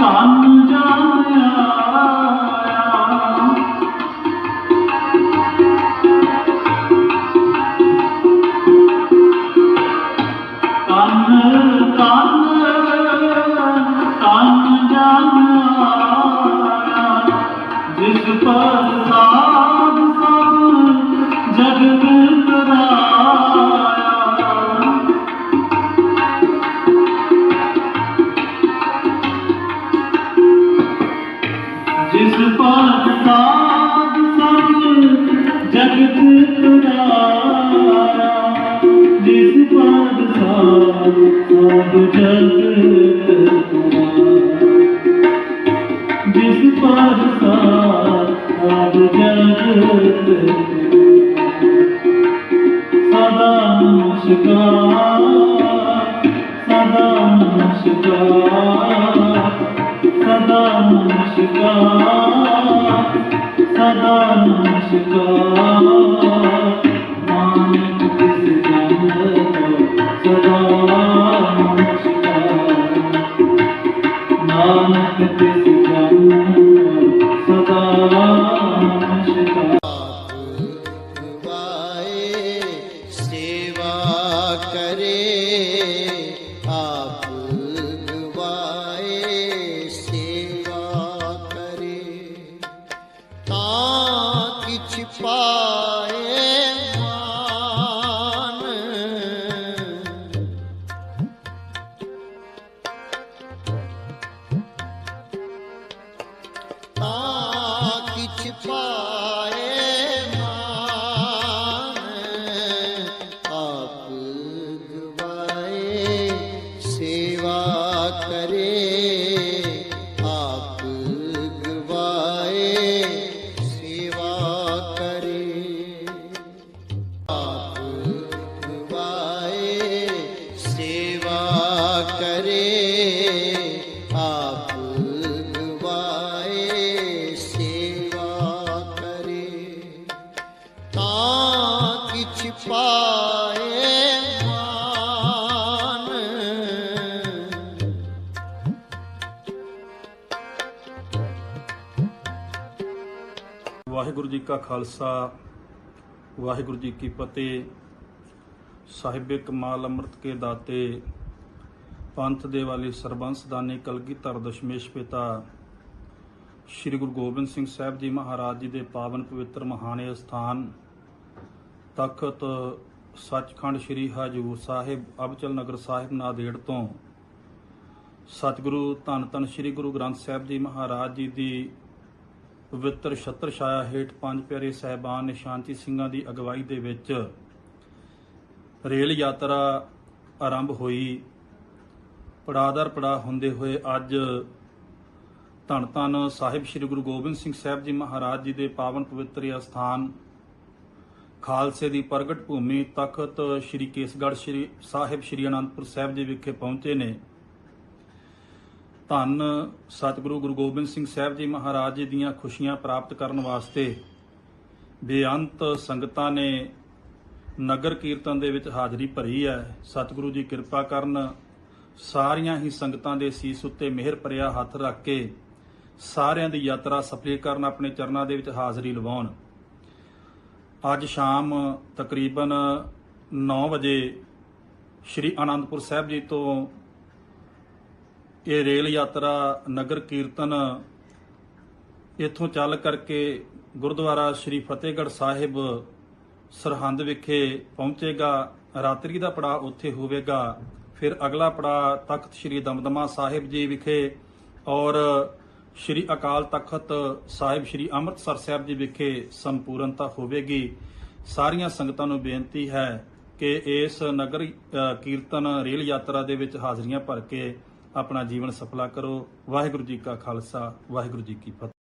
ਧਨ ਜਨ ਸਾਧ ਸਭ ਜਗਤ ਤੁਰਾਇਆ ਜਿਸ ਪਰ ਸਾਧ ਸਭ ਜਗਤ ਤੁਰਾਇਆ ਜਿਸ ਪਰ ਸਾਧ ਸਭ ਜਗਤ ਸਦਾ ਨਮਸਕਾਰ ਸਦਾ ਨਮਸਕਾਰ ਸਦਾ ਨਮਸਕਾਰ। ਸਦਾ ਨਮਸਕਾਰ ਨਾਨਕ ਤਿਸ ਜਨ ਸਦਾ ਨਮਸਕਾਰ ਨਾਨਕ ਤਿਸ ਜਨ ਸਦਾ ਨਮਸਕਾਰ ਗਵਾਏ ਸੇਵਾ ਕਰੇ ਤਾਂ ਵਾਹਿਗੁਰੂ ਜੀ ਕਾ ਖਾਲਸਾ, ਵਾਹਿਗੁਰੂ ਜੀ ਕੀ ਫਤਿਹ। ਸਾਹਿਬੇ ਕਮਾਲ ਅੰਮ੍ਰਿਤ ਕੇ ਦਾਤੇ, ਪੰਥ ਦੇ ਵਾਲੇ ਸਰਬੰਸ ਦਾਨੀ ਕਲਗੀਧਰ ਦਸ਼ਮੇਸ਼ ਪਿਤਾ ਸ੍ਰੀ ਗੁਰੂ ਗੋਬਿੰਦ ਸਿੰਘ ਸਾਹਿਬ ਜੀ ਮਹਾਰਾਜ ਜੀ ਦੇ ਪਾਵਨ ਪਵਿੱਤਰ ਮਹਾਨੇ ਸਥਾਨ ਤਖਤ ਸੱਚਖੰਡ ਸ੍ਰੀ ਹਜੂਰ ਸਾਹਿਬ, ਅਬਚਲ ਨਗਰ ਸਾਹਿਬ, ਨਾਦੇੜ ਤੋਂ। ਸਤਿਗੁਰੂ ਧੰਨ ਧੰਨ ਸ੍ਰੀ ਗੁਰੂ ਗ੍ਰੰਥ ਸਾਹਿਬ ਜੀ ਮਹਾਰਾਜ ਜੀ ਦੀ ਪਵਿੱਤਰ ਛਤਰ ਛਾਇਆ ਹੇਠ ਪੰਜ ਪਿਆਰੇ ਸਹਿਬਾਨ ਨਿਸ਼ਾਂਤੀ ਸਿੰਘਾਂ ਦੀ ਅਗਵਾਈ ਦੇ ਵਿੱਚ ਰੇਲ ਯਾਤਰਾ ਆਰੰਭ ਹੋਈ। ਪੜਾਦਰ ਪੜਾ ਹੁੰਦੇ ਹੋਏ ਅੱਜ ਧੰਨ ਧੰਨ ਸਾਹਿਬ ਸ੍ਰੀ ਗੁਰੂ ਗੋਬਿੰਦ ਸਿੰਘ ਸਾਹਿਬ ਜੀ ਮਹਾਰਾਜ ਜੀ ਦੇ ਪਾਵਨ ਪਵਿੱਤਰ ਅਸਥਾਨ ਖਾਲਸੇ ਦੀ ਪ੍ਰਗਟ ਭੂਮੀ ਤਖਤ ਸ੍ਰੀ ਕੇਸਗੜ੍ਹ ਸ੍ਰੀ ਸਾਹਿਬ ਸ੍ਰੀ ਅਨੰਦਪੁਰ ਸਾਹਿਬ ਜੀ ਵਿਖੇ ਪਹੁੰਚੇ ਨੇ। ਧੰਨ ਸਤਿਗੁਰੂ ਗੁਰੂ ਗੋਬਿੰਦ ਸਿੰਘ ਸਾਹਿਬ ਜੀ ਮਹਾਰਾਜ ਜੀ ਦੀਆਂ ਖੁਸ਼ੀਆਂ ਪ੍ਰਾਪਤ ਕਰਨ ਵਾਸਤੇ ਬੇਅੰਤ ਸੰਗਤਾਂ ਨੇ ਨਗਰ ਕੀਰਤਨ ਦੇ ਵਿੱਚ ਹਾਜ਼ਰੀ ਭਰੀ ਹੈ। ਸਤਿਗੁਰੂ ਜੀ ਕਿਰਪਾ ਕਰਨ ਸਾਰੀਆਂ ਹੀ ਸੰਗਤਾਂ ਦੇ ਸੀਸ ਉੱਤੇ ਮਿਹਰ ਭਰਿਆ ਹੱਥ ਰੱਖ ਕੇ ਸਾਰਿਆਂ ਦੀ ਯਾਤਰਾ ਸਫਲ ਕਰਨ ਆਪਣੇ ਚਰਨਾਂ ਦੇ ਵਿੱਚ ਹਾਜ਼ਰੀ ਲਵਾਉਣ। ਅੱਜ ਸ਼ਾਮ ਤਕਰੀਬਨ 9 ਵਜੇ ਸ਼੍ਰੀ ਆਨੰਦਪੁਰ ਸਾਹਿਬ ਜੀ ਤੋਂ ਇਹ ਰੇਲ ਯਾਤਰਾ ਨਗਰ ਕੀਰਤਨ ਇੱਥੋਂ ਚੱਲ ਕਰਕੇ ਗੁਰਦੁਆਰਾ ਸ੍ਰੀ ਫਤਿਹਗੜ੍ਹ ਸਾਹਿਬ ਸਰਹੰਦ ਵਿਖੇ ਪਹੁੰਚੇਗਾ। ਰਾਤਰੀ ਦਾ ਪੜਾ ਉੱਥੇ ਹੋਵੇਗਾ। ਫਿਰ ਅਗਲਾ ਪੜਾ ਤਖਤ ਸ੍ਰੀ ਦਮਦਮਾ ਸਾਹਿਬ ਜੀ ਵਿਖੇ ਔਰ ਸ੍ਰੀ ਅਕਾਲ ਤਖਤ ਸਾਹਿਬ ਸ੍ਰੀ ਅੰਮ੍ਰਿਤਸਰ ਸਾਹਿਬ ਜੀ ਵਿਖੇ ਸੰਪੂਰਨਤਾ ਹੋਵੇਗੀ। ਸਾਰੀਆਂ ਸੰਗਤਾਂ ਨੂੰ ਬੇਨਤੀ ਹੈ ਕਿ ਇਸ ਨਗਰ ਕੀਰਤਨ ਰੇਲ ਯਾਤਰਾ ਦੇ ਵਿੱਚ ਹਾਜ਼ਰੀਆਂ ਭਰ ਕੇ ਆਪਣਾ ਜੀਵਨ ਸਫਲਾ ਕਰੋ। ਵਾਹਿਗੁਰੂ ਜੀ ਕਾ ਖਾਲਸਾ ਵਾਹਿਗੁਰੂ ਜੀ ਕੀ ਫਤਿਹ।